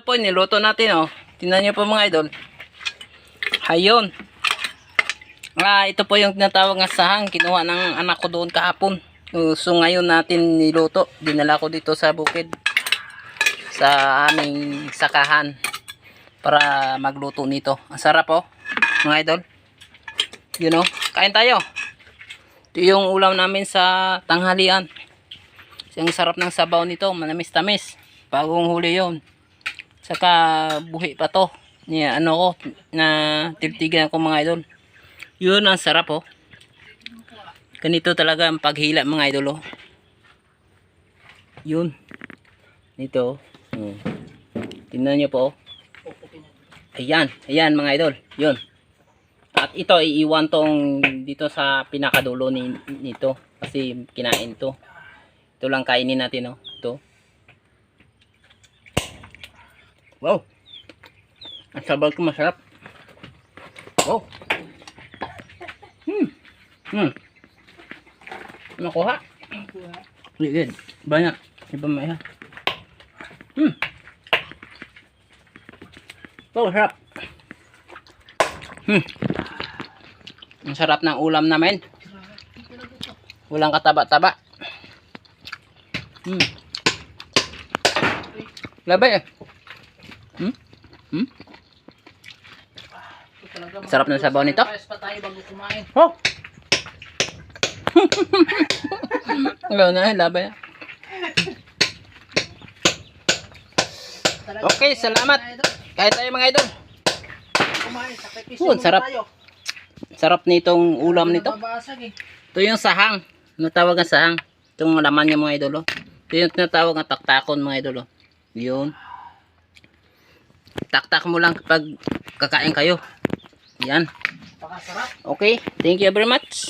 Ito po, niluto natin, oh. Tingnan niyo po mga idol. Hayon. Ah, ito po yung tinatawag na sahang. Kinuha ng anak ko doon kahapon. Uh, So, ngayon natin niluto. Dinala ko dito sa bukid. Sa aming sakahan. Para magluto nito. Ang sarap, oh. Mga idol. You know, kain tayo. Ito yung ulam namin sa tanghalian. Ang sarap ng sabaw nito, manamis-tamis. Bagong huli yon. Saka buhi pa to. Niya, ano ko, na tiltigan ko mga idol. Yun, ang sarap oh. Ganito talaga ang paghila mga idol oh. Yun. Nito. Oh. Tingnan nyo po oh. Ayan, ayan mga idol. Yun. At ito iiwan tong dito sa pinakadulo ni, nito kasi kinain to. Ito lang kainin natin oh. Ito. Wow. Ang sabal ko masarap. Wow. Hmm. Hmm. Nakuha. Ligid. Banyak. Iba may ha. Hmm. Wow, sarap. Hmm. Ang sarap ng ulam namin. Walang kataba-taba. Hmm. Labay eh. Hmm? Hmm? Sarap ng sabaw nito. Pares pa tayo bago kumain. Oh! Wala na, labay na. Okay, salamat. Kahit tayo mga idol. Oh, sarap. Sarap nitong ulam nito. Eh. Ito yung sahang. Natawag ang sahang. Itong laman niya mga idol. Oh. Ito yung tinatawag ang taktakon mga idol. Oh. Yun. Taktak mo lang kapag kakain kayo. Yan. Okay. Thank you very much.